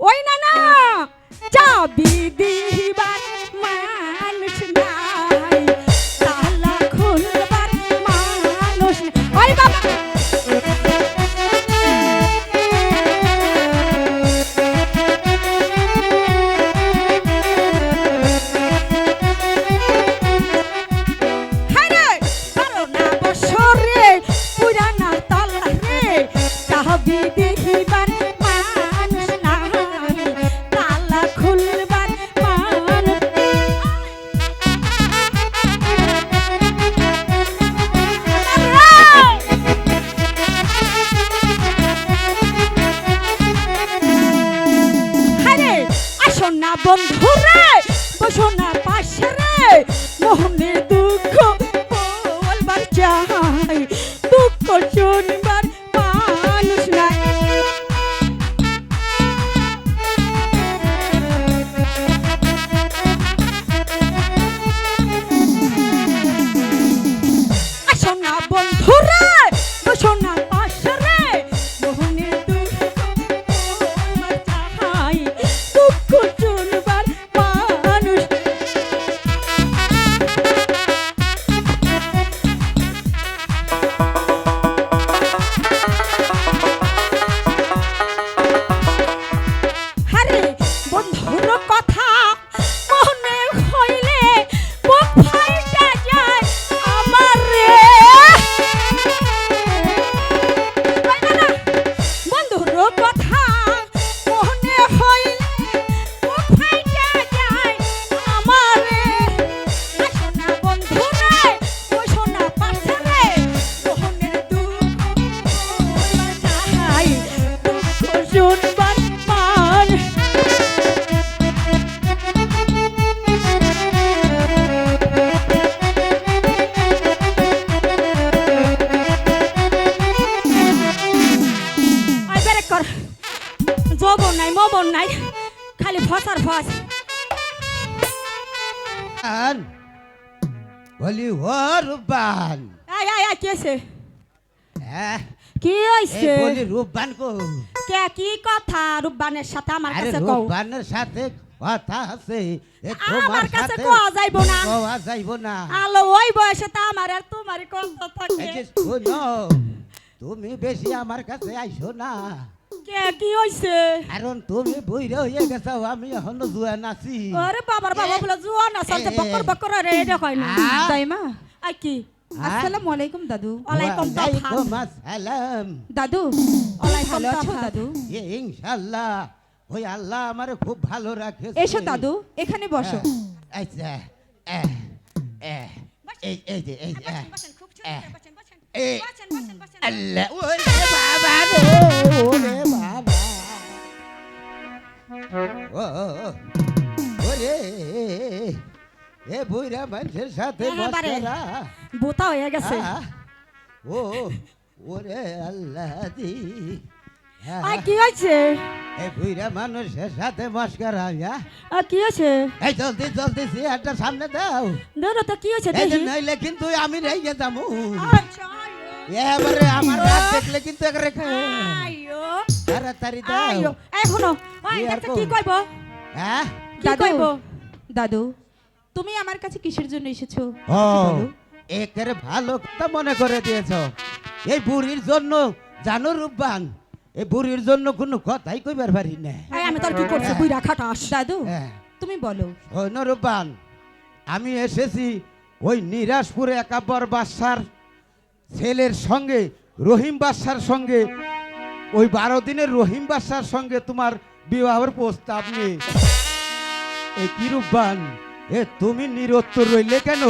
ওই না না চাবি দিবার বন্ধুরে বসো না পাশে রে। মোহনের দুঃখ কর। জবন নাই মবন নাই খালি ফসার ফস। রূপবান বলি ও রূপবান আয় আয় আয় কেছে হ্যাঁ কি এই হইছে? বলি রূপবান কো। কে কি কথা? রূপবানের সাথে আমার কাছে কও। রূপবানের সাথে কথা আছে আমার তোমার কাছে কোয়া যাইবো না। কোয়া যাইব না। আলো ওই বয়সে তো আমার আর তোমার কথা থাকে। তুমি বেশি আমার কাছে আইসো না। কে কি হইছে? কারণ তুমি বইরে হয়ে গেছো আমি এখনও জুয়া নাচি। আরে বাবার বাবা বলে জুয়া না চলতে এ, এ। বকর বকর রে এটা কয় না? আই কি? আসসালামু আলাইকুম দাদু। ওয়ালাইকুম আসসালাম। দাদু ভালো আছো দাদু? এ ইনশাআল্লাহ ওই আল্লাহ আমারে খুব ভালো রাখে এসো দাদু এখানে বসো। আচ্ছা এ, এ, এই এই যে এই আল্লাহ ওরে বাবা রে। ওরে এ বুইরা মানুষের সাথে বোতা হয়ে গেছে। ও ওরে আল্লাহ দি। আই কি হইছে এই বুইরা মানুষের সাথে মস্করা হ্যাঁ আ কি হইছে এই জলদি জলদি সিয়ারটা সামনে দাও। ধরো তো কি দেখি। নইলে কিন্তু আমি রেগে যাব। আচ্ছা এবারে আমার হাত দেখলে কিন্তু একরে আইও তাড়াতাড়ি দাও। এখনও কি আর? কইব? হ্যাঁ? দাদু দাদু তুমি আমার কাছে কিসের জন্য এসেছ? ও একেরে ভালো কথা মনে করে দিয়েছ। এই বুড়ির জন্য জানো রূপবান এই বুড়ির জন্য কোনো কথাই কইবার পারি না। আমি তোর কি করছি। বুইরা খাটাস দাদু হ্যাঁ। তুমি বলো। শোনো রূপবান আমি এসেছি ওই নিরাজপুরে একাব্বর বাদশার ছেলের সঙ্গে রহিম বাদশার সঙ্গে। ওই বারো দিনের রহিম বাদশার সঙ্গে তোমার বিবাহের প্রস্তাব নিয়ে। এ কি রূপবান এ তুমি নিরত্তর রইলে কেন?